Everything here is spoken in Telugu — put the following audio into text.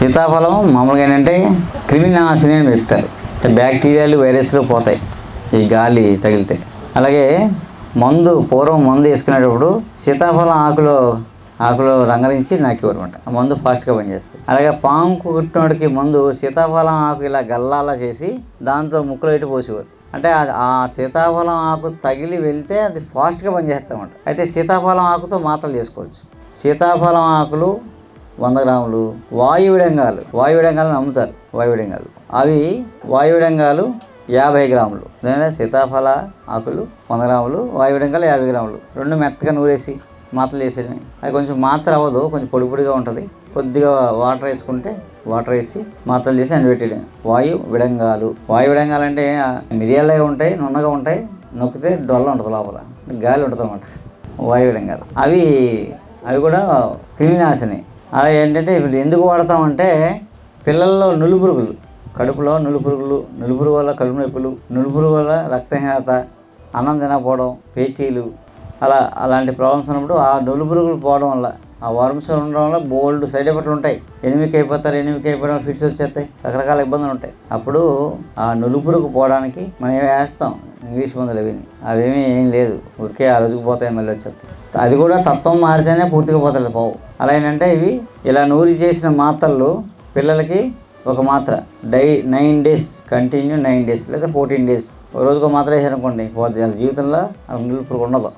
సీతాఫలం మామూలుగా ఏంటంటే క్రిమినాశిని అని చెప్తారు. అంటే బ్యాక్టీరియాలు వైరస్లు పోతాయి ఈ గాలి తగిలితే. అలాగే మందు పూర్వం మందు వేసుకునేటప్పుడు సీతాఫలం ఆకులో ఆకులో రంగరించి నాకు అనమాట ఆ మందు ఫాస్ట్గా పనిచేస్తుంది. అలాగే పాము కుట్టినోడికి మందు సీతాఫలం ఆకు ఇలా గల్లాలా చేసి దాంతో ముక్కులో ఇటు పోసేవారు. అంటే ఆ- ఆ సీతాఫలం ఆకు తగిలి వెళ్తే అది ఫాస్ట్గా పనిచేస్తామంట అయితే సీతాఫలం ఆకుతో మాత్రలు చేసుకోవచ్చు. సీతాఫలం ఆకులు వంద గ్రాములు వాయువిడంగాలు. వాయువిడంగాలను అమ్ముతారు. వాయువిడంగాలు. అవి వాయువిడంగాలు యాభై గ్రాములు. లేదా సీతాఫల ఆకులు వంద గ్రాములు వాయువిడంగాలు యాభై గ్రాములు. రెండు మెత్తగా నూరేసి మాతలు వేసేయడమే అది కొంచెం మాత్ర అవ్వదు కొంచెం పొడి పొడిగా ఉంటుంది. కొద్దిగా వాటర్ వేసుకుంటే వాటర్ వేసి మాత్రలు చేసి ఎండబెట్టేయడం వాయు విడంగాలు. వాయు విడంగాలు అంటే మిరియాలే ఉంటాయి నున్నగా ఉంటాయి. నొక్కితే డొల్ల ఉంటుంది లోపల. గాలి ఉంటుంది అనమాట వాయు విడంగాలు. అవి అవి కూడా క్రిమినాశిని. అలా ఏంటంటే ఇప్పుడు ఎందుకు వాడతామంటే పిల్లల్లో నులుపురుగులు కడుపులో నులుపురుగులు నులుపురు వల్ల కడుపు నొప్పులు నులుపురు వల్ల రక్తహీనత అన్నం తినకపోవడం పేచీలు అలా అలాంటి ప్రాబ్లమ్స్ ఉన్నప్పుడు ఆ నులుపురుగులు పోవడం వల్ల ఆ వర్మ్స్ ఉండడం వల్ల బోల్డ్ సైడ్ ఎఫెక్ట్లు ఉంటాయి. ఎనిమికి అయిపోతారు ఎనిమికి అయిపోవడం ఫిట్స్ వచ్చేస్తాయి. రకరకాల ఇబ్బందులు ఉంటాయి. అప్పుడు ఆ నులుపురుగు పోవడానికి మనం ఏమి వేస్తాం? ఇంగ్లీష్ మందులు అవి అవేమీ ఏం లేదు. ఊరికే ఆ రోజుకు పోతాయి మళ్ళీ వచ్చేస్తాయి. అది కూడా తత్వం మారితేనే పూర్తిగా పోతలేదు పావు. అలా ఏంటంటే ఇవి ఇలా నూరి చేసిన మాత్రలు పిల్లలకి ఒక మాత్ర. Die nine days continue nine days లేదా ఫోర్టీన్ డేస్. ఒక రోజుకు మాత్ర వేసారనుకోండి పోతే వాళ్ళ జీవితంలో వాళ్ళ నిలుపురు ఉండదు.